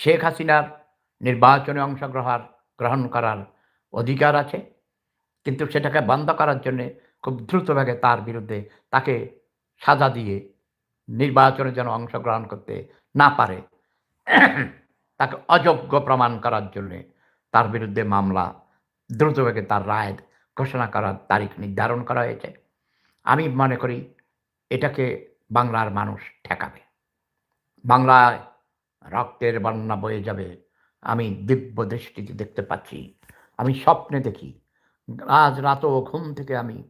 শেখ হাসিনার নির্বাচনে অংশগ্রহণ গ্রহণ করার অধিকার আছে। কিন্তু সেটাকে বন্ধ করার জন্যে খুব দ্রুতভাবে তার বিরুদ্ধে তাকে সাজা দিয়ে নির্বাচনে যেন অংশগ্রহণ করতে না পারে। তাকে অযোগ্য প্রমাণ করার জন্যে তার বিরুদ্ধে মামলা দ্রুতভাবে তার রায় ঘোষণা করার তারিখ নির্ধারণ করা হয়েছে। আমি মনে করি এটাকে বাংলার মানুষ ঠেকাবে। বাংলায় রক্তের বন্যা বয়ে যাবে। আমি দিব্য দৃষ্টিতে দেখতে পাচ্ছি। আমি স্বপ্নে দেখি। আজ রাতও ঘুম থেকে আমি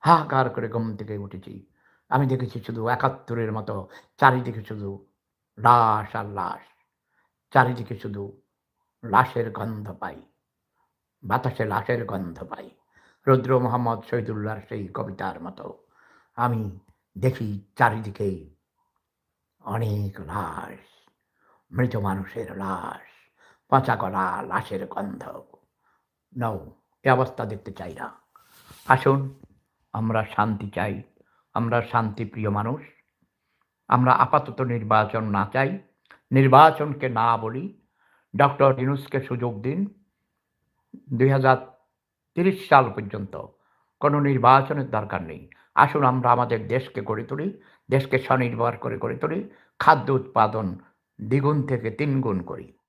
হাহাকার করে ঘুম থেকে উঠেছি। আমি দেখেছি শুধু একাত্তরের মতো, চারিদিকে শুধু লাশ আর লাশ। চারিদিকে শুধু লাশের গন্ধ পাই। বাতাসে লাশের গন্ধ পাই। রুদ্র মোহাম্মদ শহীদুল্লাহর সেই কবিতার মতো। আমি দেখি চারিদিকেই অনেক লাশ। মৃত মানুষের লাশ, পচা গলা লাশের গন্ধ। নও, এ অবস্থা দেখতে চাই না। আসুন, আমরা শান্তি চাই। আমরা শান্তিপ্রিয় মানুষ। আমরা আপাতত নির্বাচন না চাই। নির্বাচনকে না বলি। ডক্টর ইনুসকে সুযোগ দিন। দুই সাল পর্যন্ত কোনো নির্বাচনের দরকার নেই। আসুন, আমরা আমাদের দেশকে গড়ে তুলি, দেশকে স্বনির্ভর করে গড়ে তুলি। খাদ্য উৎপাদন দ্বিগুণ থেকে তিন গুণ করি।